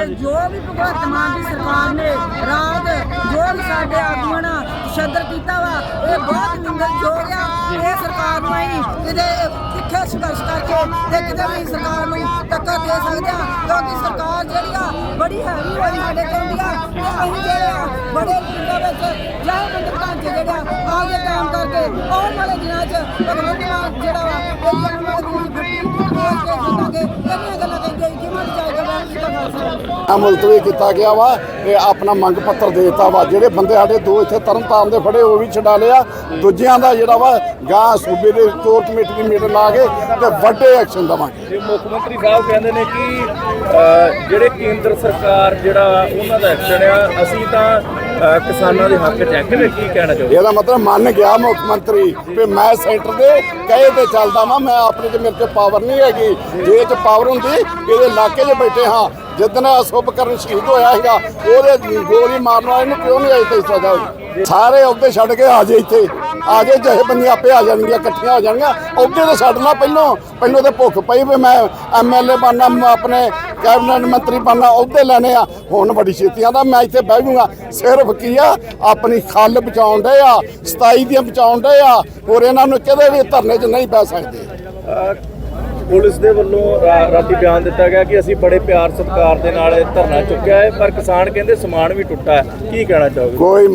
ਤੇ ਜੋ ਵੀ ਭਗਵੰਤ ਮਾਨ ਦੀ ਸਰਕਾਰ ਨੇ ਰਾਤ ਜੋ ਵੀ ਸਾਡੇ ਆਗੂਆਂ ਨਾਲ ਤਸ਼ੱਦਦ ਕੀਤਾ ਵਾ, ਇਹ ਬਹੁਤ ਨਿੰਦਣਯੋਗ ਆ। ਇਹ ਸਰਕਾਰ ਨੂੰ ਅਸੀਂ ਕਿਤੇ ਤਿੱਖੇ ਸੰਘਰਸ਼ ਕਰਕੇ ਤੇ ਕਿਤੇ ਵੀ ਸਰਕਾਰ ਨੂੰ ਟੱਕਰ ਦੇ ਸਕਦੇ ਆ ਕਿਉਂਕਿ ਸਰਕਾਰ ਜਿਹੜੀ ਆ, ਬੜੀ ਹੈਵੀ ਵਾਲੀ ਸਾਡੇ ਕਹਿੰਦੀ ਆ। ਤੇ ਅਸੀਂ ਜਿਹੜੇ ਆ, ਬੜੇ ਪਿੰਡਾਂ ਵਿੱਚ ਜਾਇ ਬੰਦ ਢਾਂਚੇ ਜਿਹੜੇ ਆ ਆਗੇ ਕੰਮ ਕਰਕੇ। ਆਉਣ ਵਾਲੇ ਦਿਨਾਂ 'ਚ ਭਗਵੰਤ ਮਾਨ ਜਿਹੜਾ ਵਾ ਇਹ ਆ ਮੁਲਤਵੀ ਕੀਤਾ ਗਿਆ ਵਾ ਤੇ ਆਪਣਾ ਮੰਗ ਪੱਤਰ ਦੇ ਦਿੱਤਾ ਵਾ। ਜਿਹੜੇ ਬੰਦੇ ਸਾਡੇ ਦੋ ਇੱਥੇ ਤਰਨਤਾਰਨ ਦੇ ਫੜੇ, ਉਹ ਵੀ ਛਡਾ ਲਿਆ। ਦੂਜਿਆਂ ਦਾ ਜਿਹੜਾ ਵਾ ਗਾਂ ਸੂਬੇ ਦੇ ਕੋਰ ਕਮੇਟੀ ਦੀ ਮੀਟਿੰਗ ਲਾ ਕੇ ਤੇ ਵੱਡੇ ਐਕਸ਼ਨ ਦਵਾਂਗੇ। ਮੁੱਖ ਮੰਤਰੀ ਸਾਹਿਬ ਕਹਿੰਦੇ ਨੇ ਕਿ ਜਿਹੜੇ ਕੇਂਦਰ ਸਰਕਾਰ ਜਿਹੜਾ ਉਹਨਾਂ ਦਾ ਐਕਸ਼ਨ ਆ, ਅਸੀਂ ਤਾਂ ਕਿਸਾਨਾਂ ਦੇ ਹੱਕ ਚ ਐਕਟ ਕੀ ਕਹਿਣਾ ਚਾਹੋਗੇ? ਇਹਦਾ ਮਤਲਬ ਮੰਨ ਗਿਆ ਮੁੱਖ ਮੰਤਰੀ ਵੀ ਮੈਂ ਸੈਂਟਰ ਦੇ ਕਹੇ ਤੇ ਚੱਲਦਾ ਵਾਂ, ਮੈਂ ਆਪਣੇ ਤੇ ਮੇਰੇ ਤੇ ਪਾਵਰ ਨਹੀਂ ਹੈਗੀ। ਜੇ ਚ ਪਾਵਰ ਹੁੰਦੀ, ਇਹਦੇ ਇਲਾਕੇ 'ਚ ਬੈਠੇ ਹਾਂ। ਜਿੱਦਣ ਅਸੁਭ ਕਰਨ ਸ਼ਹੀਦ ਹੋਇਆ ਸੀਗਾ, ਉਹਦੇ ਗੋਲੀ ਮਾਰਨ ਵਾਲੇ ਨੂੰ ਕਿਉਂ ਨਹੀਂ ਅਜੇ ਤੱਕ ਸਜ਼ਾ ਹੋਈ? ਸਾਰੇ ਅਹੁਦੇ ਛੱਡ ਕੇ ਆ ਜੇ ਇੱਥੇ। ਆ ਜੇ ਜਿਹੇ ਬੰਦੇ ਆਪੇ ਆ ਜਾਣਗੀਆਂ ਇਕੱਠੀਆਂ ਹੋ ਜਾਣਗੀਆਂ। ਅਹੁਦੇ ਤੇ ਛੱਡ ਲਾ ਪਹਿਲੋਂ। ਪਹਿਲੋਂ ਤੇ ਭੁੱਖ ਪਈ ਵੀ ਮੈਂ ਐਮਐਲਏ ਬਣਨਾ ਆਪਣੇ ਕੈਬਨਿਟ ਮੰਤਰੀ ਬਣਨਾ ਉਹਦੇ ਲੈਣੇ ਆ। ਹੁਣ ਬੜੀ ਛੇਤੀ ਆਂਦਾ ਮੈਂ ਇੱਥੇ ਬਹਿ ਜਾਊਂਗਾ। ਸਿਰਫ ਕੀ ਆ, ਆਪਣੀ ਖੱਲ ਬਚਾਉਣ ਦੇ ਆ 27 ਦੀਆਂ ਬਚਾਉਣ ਦੇ ਆ, ਹੋਰ ਇਹਨਾਂ ਨੂੰ ਕਿਤੇ ਵੀ ਧਰਨੇ 'ਚ ਨਹੀਂ ਪੈ ਸਕਦੇ। ਪੁਲਿਸ ਦੇ ਵੱਲੋਂ ਰਾਤੀ ਬਿਆਨ ਦਿੱਤਾ ਗਿਆ ਕਿ ਅਸੀਂ ਬੜੇ ਪਿਆਰ ਸਤਿਕਾਰ ਦੇ ਨਾਲ ਧਰਨਾ ਚੁੱਕਿਆ ਹੈ ਪਰ ਕਿਸਾਨ ਕਹਿੰਦੇ ਸਮਾਨ ਵੀ ਟੁੱਟਾ ਹੈ। ਕੀ ਕਹਿਣਾ ਚਾਹੋਗੇ? ਕੋਈ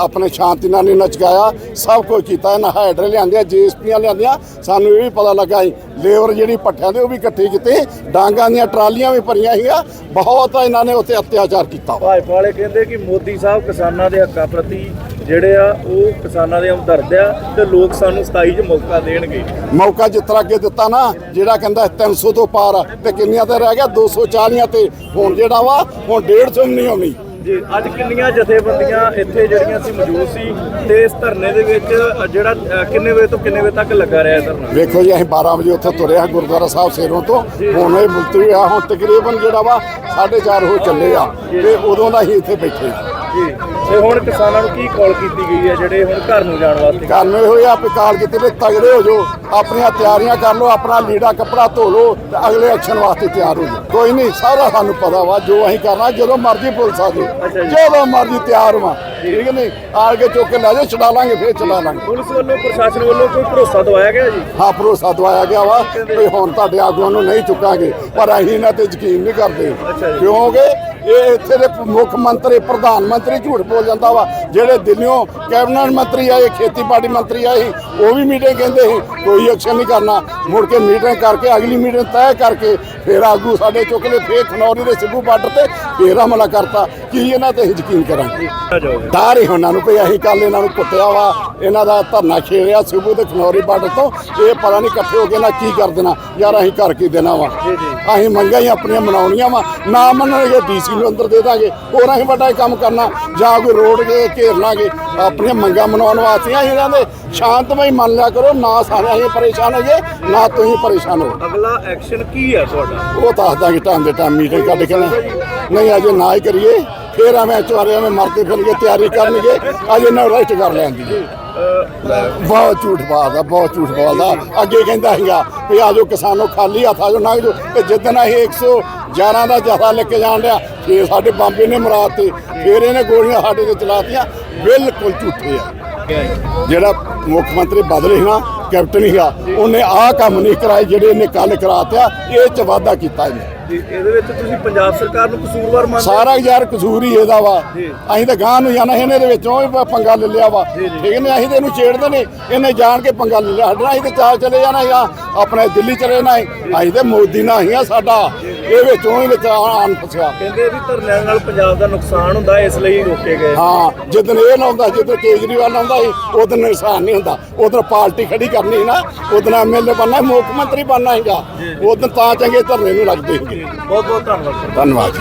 ਆਪਣੇ ਸ਼ਾਂਤੀ ਨਾਲ ਨਹੀਂ ਨਚਕਾਇਆ ਸਭ ਕੁਝ ਕੀਤਾ ਇਹਨਾਂ ਹਾਈਡਰ ਲਿਆਂਦੇ ਜੀਐਸਪੀਆਂ ਲਿਆਂਦੀਆਂ ਸਾਨੂੰ ਇਹ ਵੀ ਪਤਾ ਲੱਗਾ ਸੀ ਲੇਬਰ ਜਿਹੜੀ ਪੱਠਿਆਂ ਦੇ ਉਹ ਵੀ ਇਕੱਠੀ ਕੀਤੀ ਡਾਂਗਾਂ ਦੀਆਂ ਟਰਾਲੀਆਂ ਵੀ ਭਰੀਆਂ ਸੀਗੀਆਂ ਬਹੁਤ ਇਹਨਾਂ ਨੇ ਉੱਥੇ ਅਤਿਆਚਾਰ ਕੀਤਾ। ਭਾਜਪਾ ਵਾਲੇ ਕਹਿੰਦੇ ਕਿ ਮੋਦੀ ਸਾਹਿਬ ਕਿਸਾਨਾਂ ਦੇ ਹੱਕਾਂ ਪ੍ਰਤੀ ਜਿਹੜੇ ਆ ਉਹ ਕਿਸਾਨਾਂ ਦੇ ਹਮਦਰਦ ਆ ਤੇ ਲੋਕ ਸਾਨੂੰ 27 ਚ ਮੌਕਾ ਦੇਣਗੇ। ਮੌਕਾ ਜਿਸ ਤਰ੍ਹਾਂ ਅੱਗੇ ਦਿੱਤਾ ਨਾ ਜਿਹੜਾ ਕਹਿੰਦਾ 300 ਤੋਂ ਪਾਰ ਆ, ਤੇ ਕਿੰਨੀਆਂ ਤੇ ਰਹਿ ਗਿਆ? 240 ਤੇ। ਹੁਣ ਜਿਹੜਾ ਵਾ ਹੁਣ 150 ਵੀ ਨਹੀਂ ਆਉਣੀ ਜੀ ਅੱਜ ਕਿੰਨੀਆਂ ਜਥੇਬੰਦੀਆਂ ਇੱਥੇ ਜਿਹੜੀਆਂ ਸੀ ਮੌਜੂਦ ਸੀ ਤੇ ਇਸ ਧਰਨੇ ਦੇ ਵਿੱਚ ਜਿਹੜਾ ਕਿੰਨੇ ਵਜੇ ਤੋਂ ਕਿੰਨੇ ਵਜੇ ਤੱਕ ਲੱਗਾ ਰਿਹਾ ਧਰਨਾ? ਵੇਖੋ ਜੀ ਅਸੀਂ 12 ਵਜੇ ਉੱਥੇ ਤੁਰੇ ਆ ਗੁਰਦੁਆਰਾ ਸਾਹਿਬ ਸੇਰੋਂ ਤੋਂ। ਹੁਣ ਇਹ ਮੁਲਤਵੀ ਆ ਹੁਣ ਤਕਰੀਬਨ ਜਿਹੜਾ ਵਾ 4:30 ਹੋ ਚੱਲੇ ਆ। ਤੇ ਉਦੋਂ ਦਾ ਹੀ ਇੱਥੇ ਬੈਠੇ ਜੀ। ਤੇ ਹੁਣ ਕਿਸਾਨਾਂ ਨੂੰ ਕੀ ਕਾਲ ਕੀਤੀ ਗਈ ਹੈ ਜਿਹੜੇ ਹੁਣ ਘਰ ਨੂੰ ਜਾਣ ਵਾਸਤੇ? ਕਰਨ ਹੋਇਆ ਵੀ ਕਾਲ ਕਿਤੇ ਵੀ ਤਗੜੇ ਹੋ ਜਾਓ ਆਪਣੀਆਂ ਤਿਆਰੀਆਂ ਕਰ ਲਓ ਆਪਣਾ ਲੀੜਾ ਕੱਪੜਾ ਧੋ ਲਓ ਤੇ ਅਗਲੇ ਐਕਸ਼ਨ ਵਾਸਤੇ ਤਿਆਰ ਹੋ ਜਾਓ। ਕੋਈ ਨਹੀਂ ਸਾਰਾ ਸਾਨੂੰ ਪਤਾ ਵਾ ਜੋ ਅਸੀਂ ਕਰਨਾ ਜਦੋਂ ਮਰਜ਼ੀ ਪੁਲਿਸ ਆ ਜਾਓ ਜਦੋਂ ਮਰਜ਼ੀ ਤਿਆਰ ਹੋਵਾਂ ਠੀਕ ਨਹੀਂ? ਆੜ ਕੇ ਚੁੱਕ ਕੇ ਲੈ ਜਾਓ ਛਡਾ ਲਾਂਗੇ ਫੇਰ ਚਲਾ ਲਾਂਗੇ। ਪੁਲਿਸ ਵੱਲੋਂ ਪ੍ਰਸ਼ਾਸਨ ਵੱਲੋਂ ਕੋਈ ਭਰੋਸਾ ਦਵਾਇਆ ਗਿਆ ਜੀ? ਹਾਂ ਭਰੋਸਾ ਦਵਾਇਆ ਗਿਆ ਵਾ ਵੀ ਹੁਣ ਤੁਹਾਡੇ ਆਗੂਆਂ ਨੂੰ ਨਹੀਂ ਚੁੱਕਾਂਗੇ ਪਰ ਅਸੀਂ ਇਹਨਾਂ ਤੇ ਯਕੀਨ ਨਹੀਂ ਕਰਦੇ। ਕਿਉਂਕਿ ਇਹ ਇੱਥੇ ਦੇ ਮੁੱਖ ਮੰਤਰੀ ਪ੍ਰਧਾਨ ਮੰਤਰੀ ਝੂਠ ਬੋਲ ਜਾਂਦਾ ਵਾ। ਜਿਹੜੇ ਦਿੱਲੀੋਂ ਕੈਬਨਿਟ ਮੰਤਰੀ ਆਏ, ਖੇਤੀਬਾੜੀ ਮੰਤਰੀ ਆਏ, ਉਹ ਵੀ ਮੀਟਿੰਗ ਕਹਿੰਦੇ ਸੀ, ਕੋਈ ਐਕਸ਼ਨ ਨਹੀਂ ਕਰਨਾ। ਮੁੜ ਕੇ ਮੀਟਿੰਗ ਕਰਕੇ ਅਗਲੀ ਮੀਟਿੰਗ ਤੈਅ ਕਰਕੇ ਫੇਰ ਆਗੂ ਸਾਡੇ ਚੁੱਕ ਲਏ ਫੇਰ ਖਨੌਰੀ ਦੇ ਸਿੱਧੂ ਬਾਰਡਰ ਤੇ ਫੇਰ ਹਮਲਾ ਕਰਤਾ। ਕੀ ਇਹਨਾਂ ਤੇ ਯਕੀਨ ਕਰਾਂਗੇ? ਡਰ ਹੀ ਉਹਨਾਂ ਨੂੰ ਵੀ ਅਸੀਂ ਕੱਲ ਇਹਨਾਂ ਨੂੰ ਕੁੱਟਿਆ ਵਾ ਇਹਨਾਂ ਦਾ ਧਰਨਾ ਛੇੜਿਆ ਸਿੱਬੂ ਤੇ ਖਨੌਰੀ ਬਾਰਡਰ ਤੋਂ। ਇਹ ਪਤਾ ਨਹੀਂ ਇਕੱਠੇ ਹੋ ਕੇ ਨਾ ਕੀ ਕਰ ਦੇਣਾ ਯਾਰ ਅਸੀਂ ਕਰ ਕੀ ਦੇਣਾ ਵਾ? ਅਸੀਂ ਮੰਗਾਂ ਹੀ ਆਪਣੀਆਂ ਮਨਾਉਣੀਆਂ ਵਾ। ਨਾ ਮੰਨਣਗੇ ਡੀਸੀ ਨੂੰ ਅੰਦਰ ਦੇ ਦਾਂਗੇ। ਹੋਰ ਅਸੀਂ ਵੱਡਾ ਕੰਮ ਕਰਨਾ। ਜਾਂ ਕੋਈ ਰੋਡ ਕੇ ਘੇਰ ਲਾਂਗੇ। ਆਪਣੀਆਂ ਮੰਗਾਂ ਮਨਾਉਣ ਵਾਸਤੇ ਅਸੀਂ ਇਹਨਾਂ ਦੇ। ਸ਼ਾਂਤਮਈ ਮੰਨ ਲਿਆ ਕਰੋ ਨਾ ਸਾਰੇ ਅਸੀਂ ਪਰੇਸ਼ਾਨ ਹੋਈਏ ਨਾ ਤੁਸੀਂ ਪਰੇਸ਼ਾਨ ਹੋ। ਅਗਲਾ ਐਕਸ਼ਨ ਕੀ ਹੈ ਤੁਹਾਡਾ? ਉਹ ਦੱਸ ਦਾਂਗੇ ਟਾਈਮ ਦੇ ਟਾਈਮ ਮੀਟਿੰਗ ਕੱਢ ਕੇ ਨਾ। ਨਹੀਂ ਅਜੇ ਨਾ ਹੀ ਕਰੀਏ। ਫੇਰ ਐਵੇਂ ਚੁਆਰੇ ਐਵੇਂ ਮਰਦੇ ਫਿਰਨਗੇ ਤਿਆਰੀ ਕਰਨਗੇ। ਅਜੇ ਨਾ ਰੈਸਟ ਕਰ ਲੈਂਦੀ ਬਹੁਤ ਝੂਠ ਬਾਤ ਬਹੁਤ ਝੂਠ ਬੋਲਦਾ। ਅੱਗੇ ਕਹਿੰਦਾ ਸੀਗਾ ਵੀ ਆਜੋ ਕਿਸਾਨੋ, ਖਾਲੀ ਹੱਥ ਆਜੋ ਨਾ ਜੋ ਤੇ ਜਿੱਦਣ ਅਸੀਂ 111 ਦਾ ਜਥਾ ਲੈ ਕੇ ਜਾਣ ਰਿਹਾ ਫੇਰ ਸਾਡੇ ਬੰਬੇ ਨੇ ਮਰਾਤੇ ਫੇਰ ਇਹਨੇ ਗੋਲੀਆਂ ਸਾਡੇ ਤੇ ਚਲਾਤੀਆਂ। ਬਿਲਕੁਲ ਝੂਠੇ ਆ। ਜਿਹੜਾ ਮੁੱਖ ਮੰਤਰੀ ਬਦਲ ਸੀ ਨਾ, ਕੈਪਟਨ ਹੀਗਾ ਉਹਨੇ ਆਹ ਕੰਮ ਨਹੀਂ ਕਰਾਏ ਜਿਹੜੇ ਇਹਨੇ ਕੱਲ ਕਰਾਤਿਆ, ਇਹ ਚ ਵਾਧਾ ਕੀਤਾ ਇਹਨੇ। ਜੀ ਇਹਦੇ ਵਿੱਚ ਤੁਸੀਂ ਪੰਜਾਬ ਸਰਕਾਰ ਨੂੰ ਕਸੂਰਵਾਰ ਮੰਨਦੇ ਹੋ? ਸਾਰਾ ਯਾਰ ਕਸੂਰ ਹੀ ਇਹਦਾ ਵਾ। ਅਸੀਂ ਤਾਂ ਗਾਂ ਨੂੰ ਜਾਣਾ ਇਹਨੇ ਦੇ ਵਿੱਚੋਂ ਵੀ ਪੰਗਾ ਲੈ ਲਿਆ ਵਾ। ਠੀਕ ਨੇ ਅਸੀਂ ਤੇ ਇਹਨੂੰ ਛੇੜਦੇ ਨੇ ਇਹਨੇ ਜਾਣ ਕੇ ਪੰਗਾ ਲੈ ਲਿਆ। ਅਸੀਂ ਤੇ ਚਾਲ ਚਲੇ ਜਾਣਾ ਜਾਂ ਆਪਣੇ ਦਿੱਲੀ ਚਲੇ ਜਾਣਾ ਸੀ। ਅਸੀਂ ਤੇ ਮੋਦੀ ਨਾਲ ਹੀ ਆ ਸਾਡਾ। ਇਹ ਵਿੱਚੋਂ ਹੀ ਵਿੱਚ ਆਣ ਫਸਿਆ। ਕਹਿੰਦੇ ਵੀ ਧਰਨਿਆਂ ਨਾਲ ਪੰਜਾਬ ਦਾ ਨੁਕਸਾਨ ਹੁੰਦਾ ਇਸ ਲਈ ਰੋਕੇ ਗਏ। ਹਾਂ ਜਿੱਦਣ ਇਹ ਲਾਉਂਦਾ ਜਿੱਦਣ ਕੇਜਰੀਵਾਲ ਲਾਉਂਦਾ ਸੀ ਉਦੋਂ ਨੁਕਸਾਨ ਨਹੀਂ ਹੁੰਦਾ। ਉਦੋਂ ਪਾਰਟੀ ਖੜੀ ਕਰਨੀ ਸੀ ਨਾ ਉਦੋਂ ਐਮਐਲਏ ਬਣਨਾ ਮੁੱਖ ਮੰਤਰੀ ਬਣਨਾ ਹੈਗਾ ਉਦੋਂ ਤਾਂ ਚੰਗੇ ਧਰਨੇ ਨੂੰ ਲੱਗਦੇ ਸੀਗੇ ਬਹੁਤ ਬਹੁਤ ਧੰਨਵਾਦ। ਧੰਨਵਾਦ।